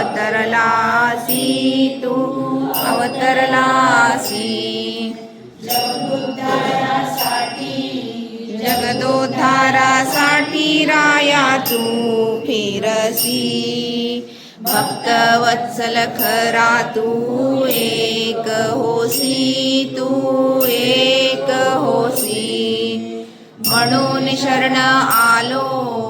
अवतरलासी तू अवतरलासी जगदोद्धारासाठी राया तू फिरसी. भक्तवत्सल खरा तू एक होसी तू एक होसी. म्हणून शरण आलो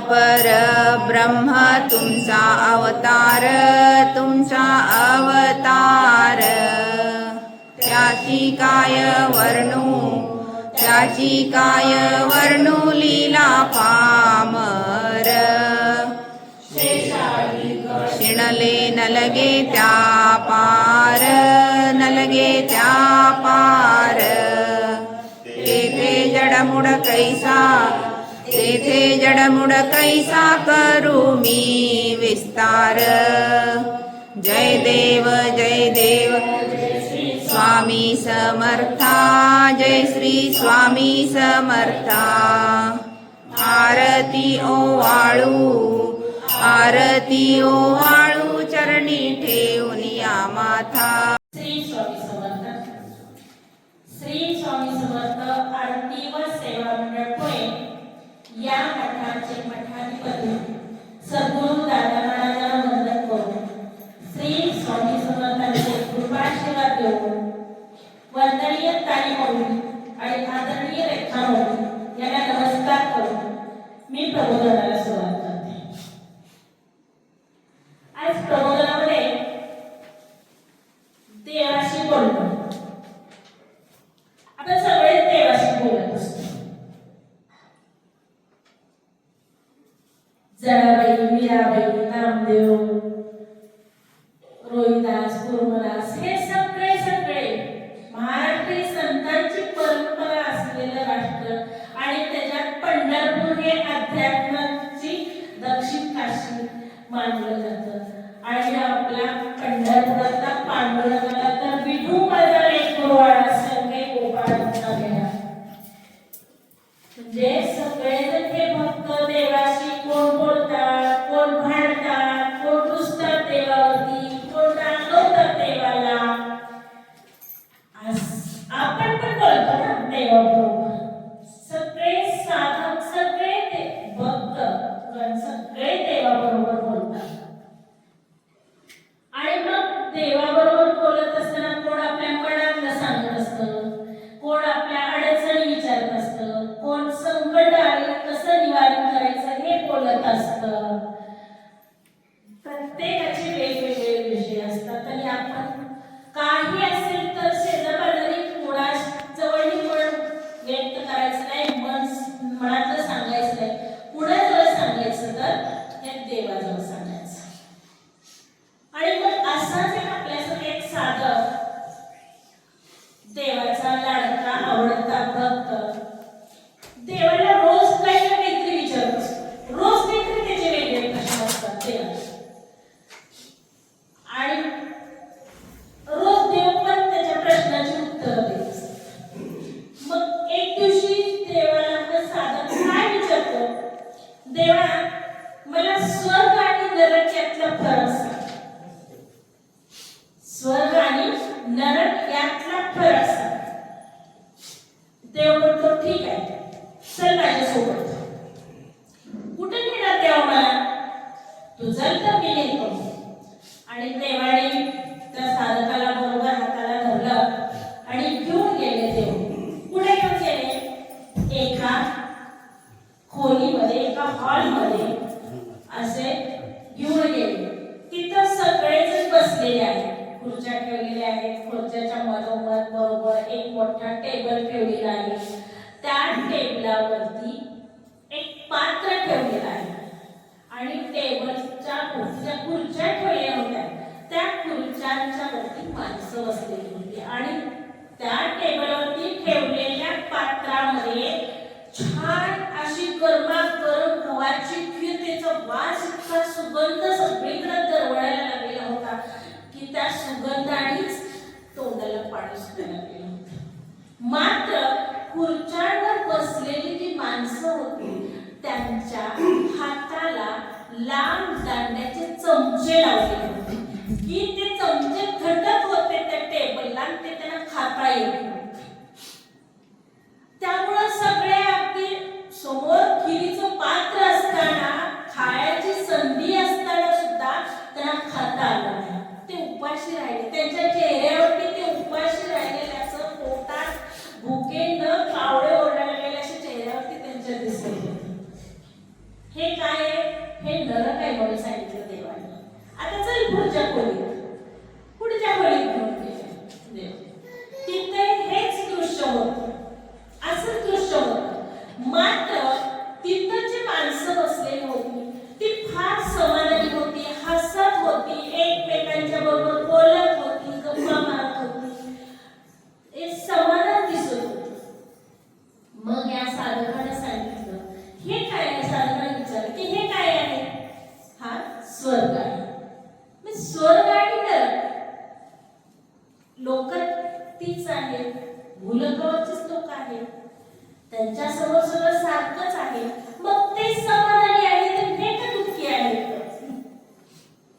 पर ब्रह्म तुमचा अवतार तुमचा अवतार. त्याची काय वर्णू त्याची काय वर्णू लीला पामर. शिणले नलगे त्या पार नलगे त्या पार. ते जडमुड कैसा तेथे जडमुड कैसा करू मी विस्तार. जय देव जय देव. स्वामी समर्था. जय श्री स्वामी समर्था. आरती ओ वाळू आरती ओ वाळू चरणी ठेवून या माथा. Me perguntando, देवाचा लाडका आवडता भक्त. हॉलमध्ये वास इतका सुगंध सगळीकडे दरवळायला लागलेला होता की त्या सुगंधानेच तोंडाला पाणी सुटायला लागलेलं मात्र खुर्च्यांवर बसलेली जी माणसं होती त्यांच्या हाताला लांब दांड्याचे चमचे लावले होते. की ते चमचे घटत होते त्या टेबलला ते त्यांना खाता येत नव्हते. त्यामुळं सगळे अगदी समोर खिरीचं पात्र संधी असताना सुद्धा त्यांना खाता आलं नाही. ते उपाशी राहिले. त्यांच्या चेहऱ्यावरती ते उपाशी राहिलेले असं पोटात भुके न कावळे ओरडायला असे चेहऱ्यावरती त्यांच्या दिसले हे काय आहे? हे नरक आहे म्हणून सांगितलं देवाने. आता चल पुढच्या खोलीत पुढच्या खोलीत घेऊन गेले देव तिथे हेच दृश्य होतं असं दृश्य होतं मात्र तिथं जी माणसं बसलेली होती ती फार समाधानी होती हसत होती एकमेकांच्या बरोबर बोलत होती गप्पा मारत होती एक समाधान दिसत होतं मग या साधकाने सांगितलं हे काय आहे साधकाने विचारलं की हे काय आहे हा स्वर्ग आहे मग स्वर्ग आणि नरक लोक तीच आहेत भूलकावरचेच लोक आहेत त्यांच्यासमोर सगळं सारखंच आहे मग ते समाधानी आहे तर हे का दुःखी आहेत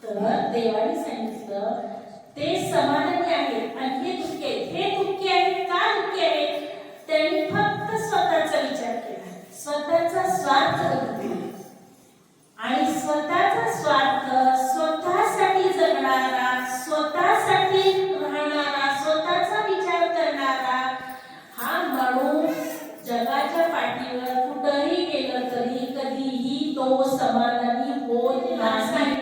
तर देवाने सांगितलं ते समाधानी आहेत आणि हे दुःखी आहेत. हे दुःखी आहेत का दुःखी आहेत? त्यांनी फक्त स्वतःचा विचार केला. स्वतःचा स्वार्थ आणि स्वतःचा स्वार्थ स्वतःसाठी जगणारा स्वतःसाठी राहणारा स्वतःचा विचार करणारा हा माणूस जगाच्या पाठीवर कुठंही गेलं तरी कधीही तो समान होत नाही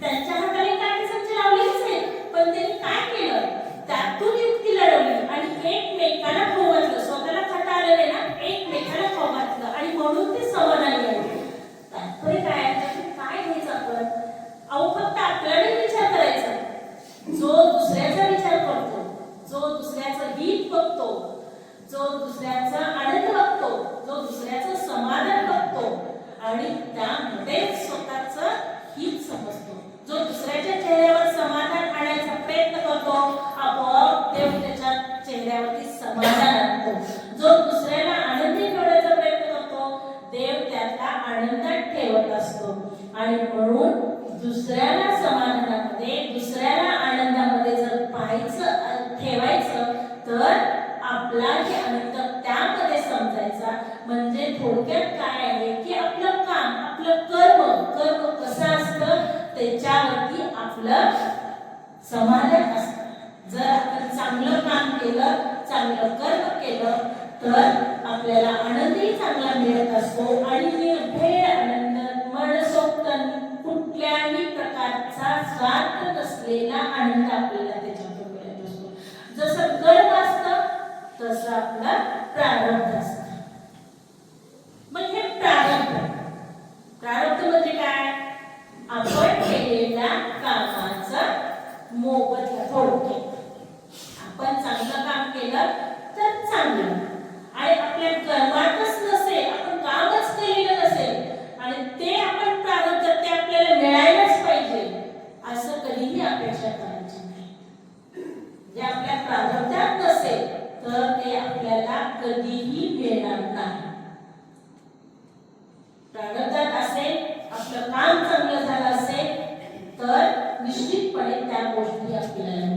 त्यांच्या हाताने काय समजे लावलेच आहे पण त्यांनी काय केलं त्यातून युक्ती लढवली आणि एकमेकाला खाऊ घातलं स्वतःला खाता आलं नाही ना एकमेकाला खाऊ घातलं आणि म्हणून ते समाधानी आहे तात्पर्य काय आहे? त्यातून काय घ्यायचं आपण अहो फक्त आपल्याला विचार करायचा जो दुसऱ्याचा विचार करतो जो दुसऱ्याचं हित बघतो. जो दुसऱ्याचा आनंद बघतो जो दुसऱ्याचं समाधान बघतो आणि त्यामध्ये स्वतःच हित समजतो. जो दुसऱ्याच्या चेहऱ्यावर समाधान आणायचा प्रयत्न करतो आपोआप देव त्याच्या चेहऱ्यावरती समाधान आणतो. जो दुसऱ्याला आनंदी ठेवण्याचा प्रयत्न करतो देव त्याला आनंदात ठेवत असतो. आणि म्हणून दुसऱ्या and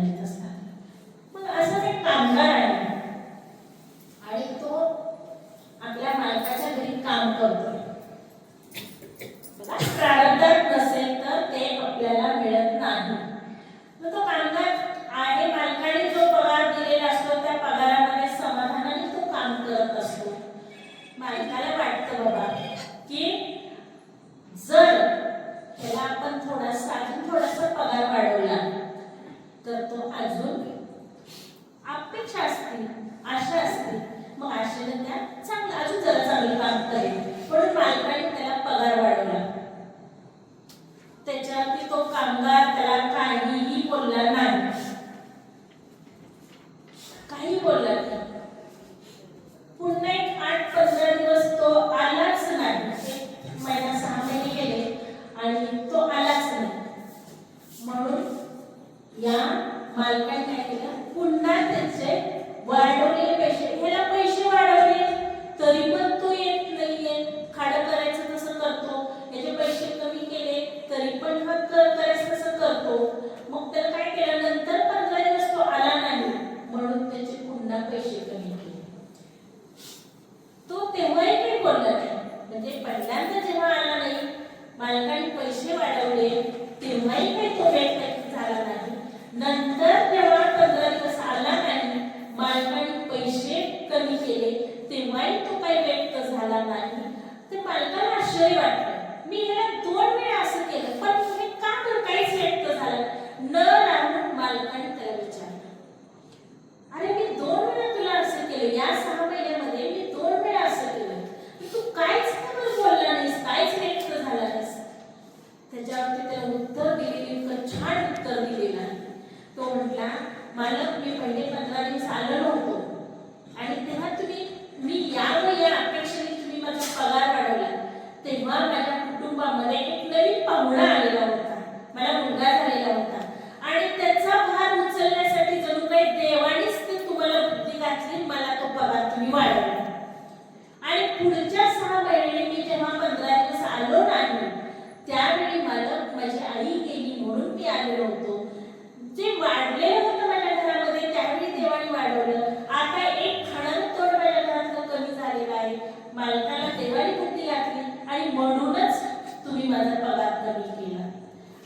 काही बोललात. ते मालकाला आश्चर्य वाटलं. मी याला दोन वेळा असं केलं पण तुम्ही का तर काहीच व्यक्त झालं न राहून मालकाने त्याला विचारलं. अरे मी दोन वेळा तुला असं केलं या सहा महिन्यामध्ये मी दोन वेळा असं केलं पण तू काहीच का बरं बोलला नाहीस काहीच व्यक्त झाला नाहीस त्याच्यावरती त्याला उत्तर दिलेली इतकं छान उत्तर दिलेलं आहे तो म्हटला मालक मी पहिले पंधरा दिवस आलो नव्हतो आणि तेव्हा तुम्ही मी यावं या अपेक्षेने तुम्ही माझा पगार वाढवला तेव्हा माझ्या कुटुंबामध्ये एक नवीन पाहुणा आलेला होता मला मुलगा झालेला होता आणि त्याचा भार उचलण्यासाठी जणू काही देवानेच ते तुम्हाला बुद्धी घातली मला तो पगार तुम्ही वाढवला आणि पुढच्या सहा महिने मी जेव्हा पंधरा दिवस आलो नाही त्यावेळी मालक माझी आई गेली म्हणून मी आलेलो होतो. जे वाढलेलं होतं माझ्या घरामध्ये त्यावेळी देवाने वाढवलं. आता एक खाणं तोड माझ्या घरातलं कमी झालेलं आहे. मालकाला देवाने बुद्धी घातली आणि म्हणूनच तुम्ही माझा पगार कमी केला.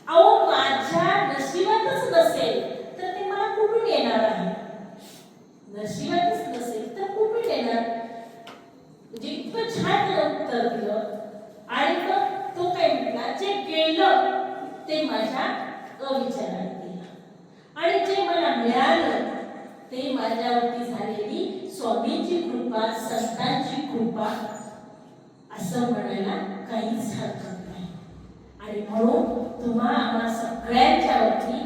अहो माझ्या नशिबातच नसेल तर ते मला कुठून येणार आहे? नशिबातच नसेल तर कुठून येणार? म्हणजे इतकं छान उत्तर दिलं. आणि मग तो काय म्हटला जे गेलं ते माझ्या अविचारात. गेलं आणि जे मला मिळालं ते माझ्यावरती झालेली स्वामींची कृपा संतांची कृपा असं म्हणायला काहीच हरकत नाही. आणि म्हणून तुम्हा आम्हा सगळ्यांच्या वरती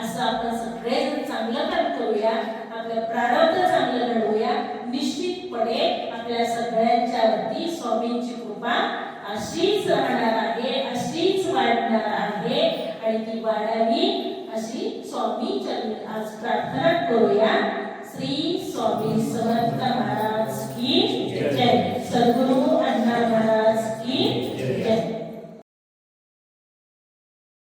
असं आपण सगळेजण चांगलं काम करूया आपलं प्रारब्ध प्रगती वाढावी अशी स्वामी चरण आज प्रार्थना करूया. श्री स्वामी समर्थ